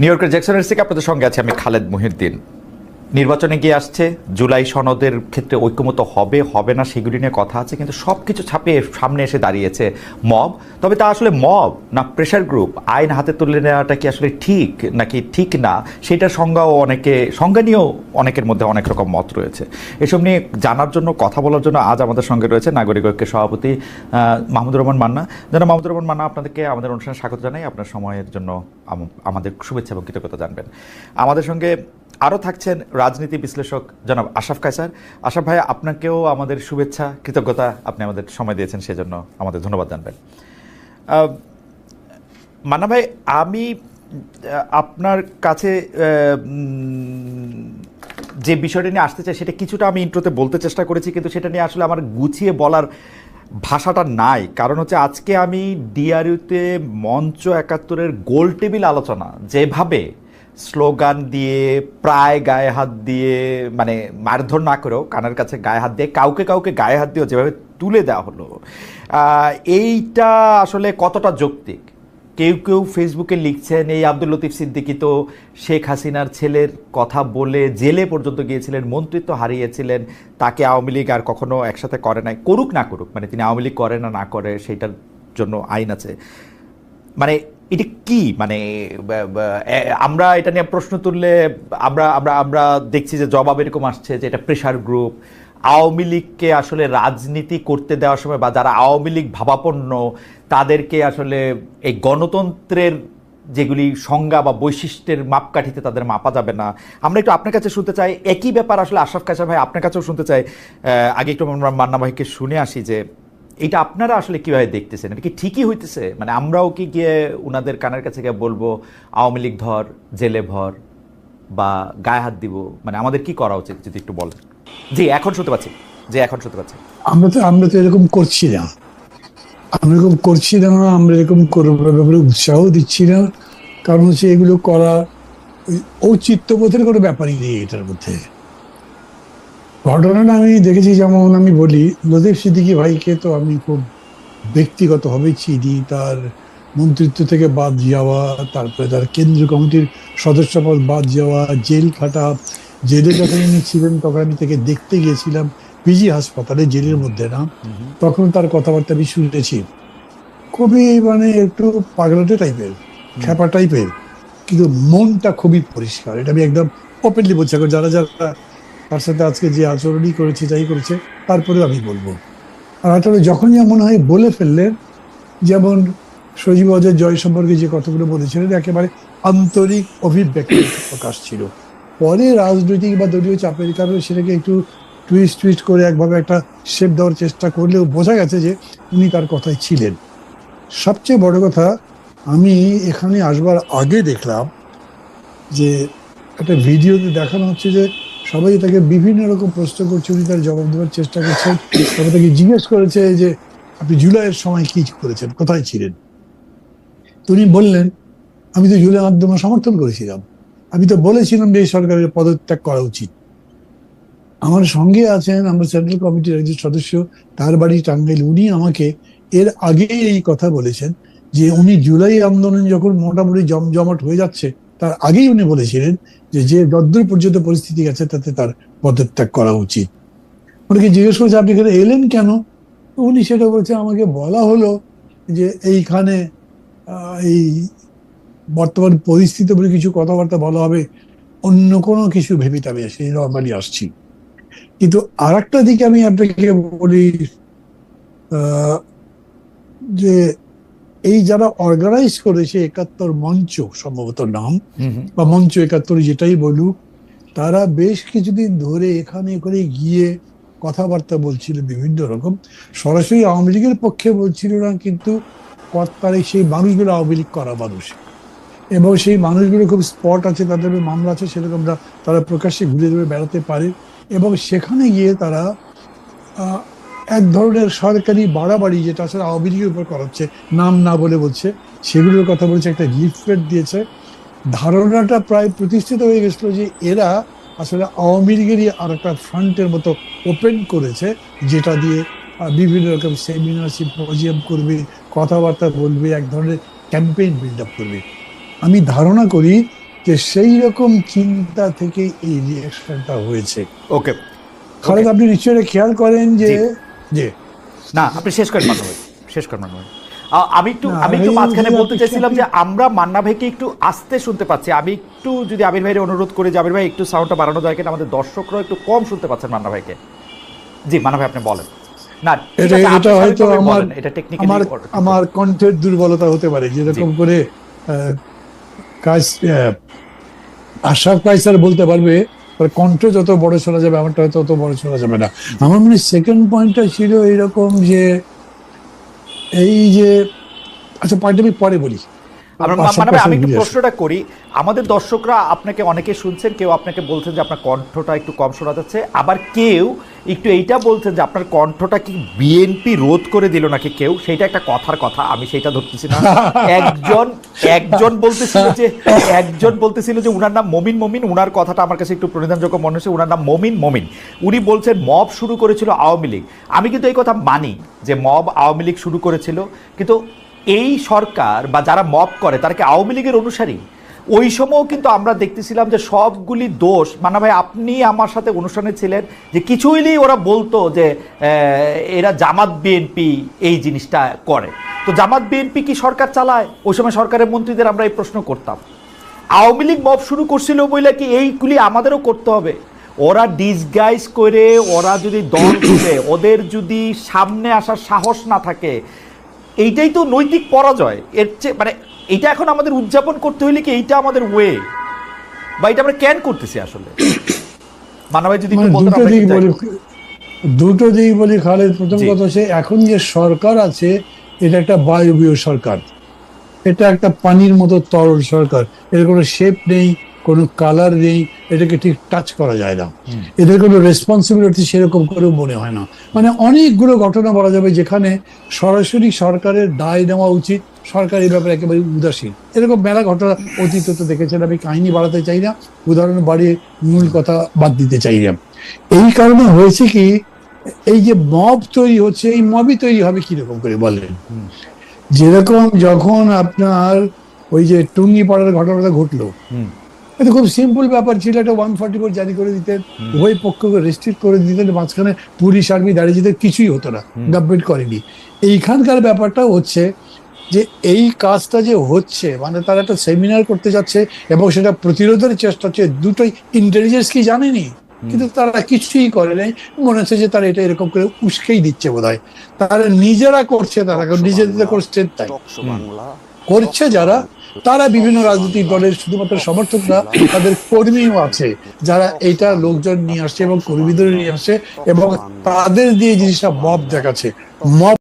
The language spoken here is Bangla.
নিউ ইয়র্কের জ্যাকসনের থেকে আপনাদের সঙ্গে আছে আমি খালেদ মহিউদ্দিন। নির্বাচনে গিয়ে আসছে, জুলাই সনদের ক্ষেত্রে ঐক্যমত হবে হবে না সেগুলি নিয়ে কথা আছে, কিন্তু সব কিছু ছাপিয়ে সামনে এসে দাঁড়িয়েছে মব। তবে তা আসলে মব না প্রেশার গ্রুপ? আইন হাতে তুলে নেওয়াটা কি আসলে ঠিক নাকি ঠিক না? সেটার সংজ্ঞাও অনেকে সংজ্ঞা নিয়েও অনেকের মধ্যে অনেক রকম মত রয়েছে। এসব নিয়ে জানার জন্য, কথা বলার জন্য আজ আমাদের সঙ্গে রয়েছে নাগরিক ঐক্যের সভাপতি মাহমুদুর রহমান মান্না। যেন মাহমুদুর রহমান মান্না, আপনাদেরকে আমাদের অনুষ্ঠানে স্বাগত জানাই। আপনার সময়ের জন্য আমাদের শুভেচ্ছা এবং কৃতজ্ঞতা জানবেন। আমাদের সঙ্গে আরও থাকছেন রাজনীতি বিশ্লেষক জনাব আশাফ কায়সার। আশাফ ভাই, আপনাকেও আমাদের শুভেচ্ছা, কৃতজ্ঞতা আপনি আমাদের সময় দিয়েছেন, সেজন্য আমাদের ধন্যবাদ জানবেন। মান্না ভাই, আমি আপনার কাছে যে বিষয়টা নিয়ে আসতে চাই, সেটা কিছুটা আমি ইন্ট্রোতে বলতে চেষ্টা করেছি, কিন্তু সেটা নিয়ে আসলে আমার গুছিয়ে বলার ভাষাটা নাই। কারণ হচ্ছে আজকে আমি ডিআরইউতে মঞ্চ একাত্তরের গোল টেবিল আলোচনা যেভাবে স্লোগান দিয়ে, প্রায় গায়ে হাত দিয়ে মানে মারধর না করেও কানের কাছে গায়ে হাত দিয়ে, কাউকে কাউকে গায়ে হাত দিয়েও যেভাবে তুলে দেওয়া হলো এইটা আসলে কতটা যৌক্তিক? কেউ কেউ ফেসবুকে লিখছেন, এই আব্দুল লতিফ সিদ্দিকি তো শেখ হাসিনার ছেলের কথা বলে জেলে পর্যন্ত গিয়েছিলেন, মন্ত্রিত্ব হারিয়েছিলেন, তাকে আওয়ামী লীগ আর কখনো একসাথে করে নাই। করুক না করুক মানে তিনি আওয়ামী লীগ করে না না করে, সেইটার জন্য আইন আছে। মানে এটা কি? মানে আমরা এটা নিয়ে প্রশ্ন তুললে আমরা আমরা আমরা দেখছি যে জবাব এরকম আসছে যে এটা প্রেশার গ্রুপ আওয়ামী লীগকে আসলে রাজনীতি করতে দেওয়ার সময় বা যারা আওয়ামী লীগ ভাবাপন্ন, তাদেরকে আসলে এই গণতন্ত্রের যেগুলি সংজ্ঞা বা বৈশিষ্ট্যের মাপকাঠিতে তাদের মাপা যাবে না। আমরা একটু আপনার কাছে শুনতে চাই, একই ব্যাপার আসলে আশরাফ কাশা ভাই আপনার কাছেও শুনতে চাই। আগে একটু আমরা মান্না ভাইকে শুনে আসি যে এটা আপনারা আসলে কীভাবে দেখতেছেন? এটা কি ঠিকই হইতেছে? মানে আমরাও কি গিয়ে উনাদের কানের কাছে গিয়ে বলব, আওয়ামী লীগ ধর, জেলে ভর বা গায়ে হাত দিব মানে আমাদের কি করা উচিত, যদি একটু বলেন? জি, এখন শুনতে পাচ্ছি। জি, এখন শুনতে পাচ্ছি। আমরা তো আমরা তো এরকম করছি না। আমরা এরকম করছি না, আমরা এরকম করবার ব্যাপারে উৎসাহ দিচ্ছি না। কারণ হচ্ছে এগুলো করা ঔচিত্যবোধের কোনো ব্যাপারই নেই এটার মধ্যে। ঘটনাটা আমি দেখেছি যেমন আমি বলি লতিফ সিদ্দিকী ভাইকে তো আমি খুব ব্যক্তিগতভাবে চিনি। তার মন্ত্রিত্ব থেকে বাদ যাওয়া তারপরে তার কেন্দ্রীয় কমিটির সদস্য পদ বাদ যাওয়া জেল খাটা জেলে যখন উনি ছিলেন তখন আমি তাকে দেখতে গিয়েছিলাম পিজি হাসপাতালে জেলের মধ্যে না। তখন তার কথাবার্তা আমি শুনেছি। খুবই মানে একটু পাগলাটে টাইপের খ্যাপা টাইপের কিন্তু মনটা খুবই পরিষ্কার। এটা আমি একদম ওপেনলি বলছি। এখন যারা যারা তার সাথে আজকে যে আচরণই করেছে, যাই করেছে, তারপরেও আমি বলব। আর আসলে যখনই মনে হয়, বলে ফেললেন যেমন সজীব অজয় জয় সম্পর্কে যে কথাগুলো বলেছিলেন একেবারে আন্তরিক অভিব্যক্তি প্রকাশ ছিল। পরে রাজনৈতিক বা দলীয় চাপের কারণে সেটাকে একটু টুইস্ট টুইস্ট করে একভাবে একটা শেপ দেওয়ার চেষ্টা করলেও বোঝা গেছে যে উনি তার কথায় ছিলেন। সবচেয়ে বড় কথা, আমি এখানে আসবার আগে দেখলাম যে একটা ভিডিওতে দেখানো হচ্ছে যে সবাই তাকে বিভিন্ন রকম প্রশ্ন করছে, উনি তার জবাব দেওয়ার চেষ্টা করছেন। তবে তাকে জিজ্ঞেস করেছে যে, আপনি জুলাইয়ের সময় কি করেছেন? কোথায় ছিলেন? উনি বললেন, আমি তো জুলাই আন্দোলন সমর্থন করেছিলাম। আমি তো বলেছিলাম যে, এই সরকারের পদত্যাগ করা উচিত। আমার সঙ্গে আছেন, আমরা সেন্ট্রাল কমিটির একজন সদস্য, তার বাড়ি টাঙ্গাইল। উনি আমাকে এর আগে এই কথা বলেছেন যে, উনি জুলাই আন্দোলন যখন মোটামুটি জমজমাট হয়ে যাচ্ছে তার আগেই উনি বলেছিলেন যে যে যদ্দূর পর্যন্ত পরিস্থিতি গেছে, তাতে তার পদত্যাগ করা উচিত। ওনাকে জিজ্ঞেস করেছে, আপনি এখানে এলেন কেন? উনি সেটা বলছে, আমাকে বলা হলো যে, এইখানে এই বর্তমান পরিস্থিতি বলে কিছু কথাবার্তা বলা হবে। অন্য কোনো কিছু ভেবে তবে সেই নর্মালি আসছি। কিন্তু আর একটা দিকে আমি আপনাকে বলি যে এই যারা অর্গানাইজ করেছে একাত্তর মঞ্চ সম্ভবত নাম বা মঞ্চ একাত্তর যেটাই বলুক তারা বেশ কিছুদিন ধরে এখানে করে গিয়ে কথাবার্তা বলছিল বিভিন্ন রকম। সরাসরি আওয়ামী লীগের পক্ষে বলছিল না কিন্তু কর্তারে সেই মানুষগুলো আওয়ামী লীগ করা মানুষ। এবং সেই মানুষগুলো খুব স্পট আছে তাদের মামলা আছে সেরকম তারা প্রকাশ্যে ঘুরে ঘুরে বেড়াতে পারে। এবং সেখানে গিয়ে তারা এক ধরনের সরকারি বাড়াবাড়ি যেটা আসলে আওয়ামী লীগের উপর করা হচ্ছে নাম না বলে বলছে সেগুলোর কথা বলছে একটা লিফলেট দিয়েছে। ধারণাটা প্রায় প্রতিষ্ঠিত হয়ে গেছিল যে এরা আসলে আওয়ামী লীগেরই আর একটা ফ্রন্টের মতো ওপেন করেছে যেটা দিয়ে বিভিন্ন রকম সেমিনার সিম্পোজিয়াম করবে কথাবার্তা বলবে এক ধরনের ক্যাম্পেইন বিল্ড আপ করবে। আমি ধারণা করি যে সেই রকম চিন্তা থেকে এই রিয়াকশনটা হয়েছে। ওকে খালেদ আপনি নিশ্চয়ই খেয়াল করেন যে জি। না আপনি শেষ করেন মান্না ভাই। শেষ করেন মান্না ভাই। আমি একটু আমি একটু মাঝখানে বলতে চাইছিলাম যে আমরা মান্না ভাইকে একটু আস্তে শুনতে পাচ্ছি। আমি একটু যদি আবির ভাইয়ের অনুরোধ করি যে আবির ভাই একটু সাউন্ডটা বাড়ানো দরকার আমাদের দর্শকরাও একটু কম শুনতে পাচ্ছেন মান্না ভাইকে। জি মান্না ভাই আপনি বলেন। না এটা হয়তো আমার এটা টেকনিক্যালি আমার কণ্ঠের দুর্বলতা হতে পারে যেরকম করে কাজ আশরাফ কাইসার বলতে পারবে ওর কণ্ঠ যত বড় শোনা যাবে আমারটা হয়তো অত বড় শোনা যাবে না। আমার মনে সেকেন্ড পয়েন্টটা ছিল এইরকম যে এই যে আচ্ছা পয়েন্ট আমি পরে বলি। মানে আমি একটু প্রশ্নটা করি। আমাদের দর্শকরা আপনাকে অনেকে শুনছেন কেউ আপনাকে বলছেন যে আপনার কণ্ঠটা একটু কম শোনা যাচ্ছে। আবার কেউ একটু এইটা বলছেন যে আপনার কণ্ঠটা কি বিএনপি রোধ করে দিল নাকি কেউ? সেটা একটা কথার কথা আমি সেটা ধরতেছি না। একজন একজন বলতেছিল যে একজন বলতেছিল যে উনার নাম মমিন মমিন উনার কথাটা আমার কাছে একটু প্রণিধানযোগ্য মনে হচ্ছে উনার নাম মমিন মমিন। উনি বলছেন মব শুরু করেছিল আওয়ামী লীগ। আমি কিন্তু এই কথা মানি যে মব আওয়ামী লীগ শুরু করেছিল কিন্তু এই সরকার বা যারা মব করে তারা কি আওয়ামী লীগের অনুসারী? ওই সময়ও কিন্তু আমরা দেখতেছিলাম যে সবগুলি দোষ, মানা ভাই আপনি আমার সাথে অনুষ্ঠানে ছিলেন যে কিছুইলেই ওরা বলতো যে এরা জামাত বিএনপি এই জিনিসটা করে। তো জামাত বিএনপি কি সরকার চালায়? ওই সময় সরকারের মন্ত্রীদের আমরা এই প্রশ্ন করতাম। আওয়ামী লীগ মব শুরু করছিল বলে কি এইগুলি আমাদেরও করতে হবে? ওরা ডিসগাইজ করে, ওরা যদি দল খুলে ওদের যদি সামনে আসার সাহস না থাকে, এইটাই তো নৈতিক পরাজয়। এর চেয়ে মানে এটা এখন আমাদের উদযাপন করতে হইলে কি এইটা আমাদের ওয়ে বা এটা আমরা ক্যান করতেছি আসলে? মানবাই যদি মানে বলতেন দুটো দিক একটু বলি দুটো দিক বলি খালেদ প্রথম কথা হচ্ছে এখন যে সরকার আছে এটা একটা বায়বীয় সরকার। এটা একটা পানির মতো তরল সরকার। এর কোনো শেপ নেই। কোনো কালার নেই এটাকে ঠিক টাচ করা যায় না। এদের কোনো রেসপন্সিবিলিটি সেরকম করেও মনে হয় না। মানে অনেকগুলো ঘটনা বলা যাবে যেখানে সরাসরি সরকারের দায় নেওয়া উচিত সরকার এই ব্যাপারে একেবারে উদাসীন। এরকম মেলা ঘটনা অতীতে তো দেখেছেন আমি কাহিনী বাড়াতে চাই না। উদাহরণ বাড়িয়ে মূল কথা বাদ দিতে চাই না। এই কারণে হয়েছে কি এই যে মব তৈরি হচ্ছে এই মবই তৈরি হবে কীরকম করে বলেন? যেরকম যখন আপনার ওই যে টুঙ্গি পাড়ার ঘটনাটা ঘটলো এটা খুব সিম্পল ব্যাপার ছিল একটা ওয়ান ফর্টি ফোর জারি করে দিতেন উভয় পক্ষকে রেস্ট্রিক্ট করে দিতেন মাঝখানে পুলিশ আর্মি দাঁড়িয়ে যেতে কিছুই হতো না গভর্নমেন্ট করেনি। এইখানকার ব্যাপারটা হচ্ছে যে এই কাজটা যে হচ্ছে মানে তারা একটা সেমিনার করতে যাচ্ছে এবং সেটা প্রতিরোধের চেষ্টা হচ্ছে দুটোই ইন্টেলিজেন্স কি জানেনি? কিন্তু তারা কিছুই করে নাই মনে হচ্ছে যে তারা এটা এরকম করে উস্কেই দিচ্ছে বোধ হয় তারা নিজেরা করছে তারা নিজেদের করছে তাই করছে যারা তারা বিভিন্ন রাজনৈতিক দলের শুধুমাত্র সমর্থকরা তাদের কর্মীও আছে, যারা এইটা লোকজন নিয়ে আসছে এবং কর্মীদের নিয়ে আসছে এবং তাদের দিয়ে জিনিসটা মব দেখাচ্ছে। মব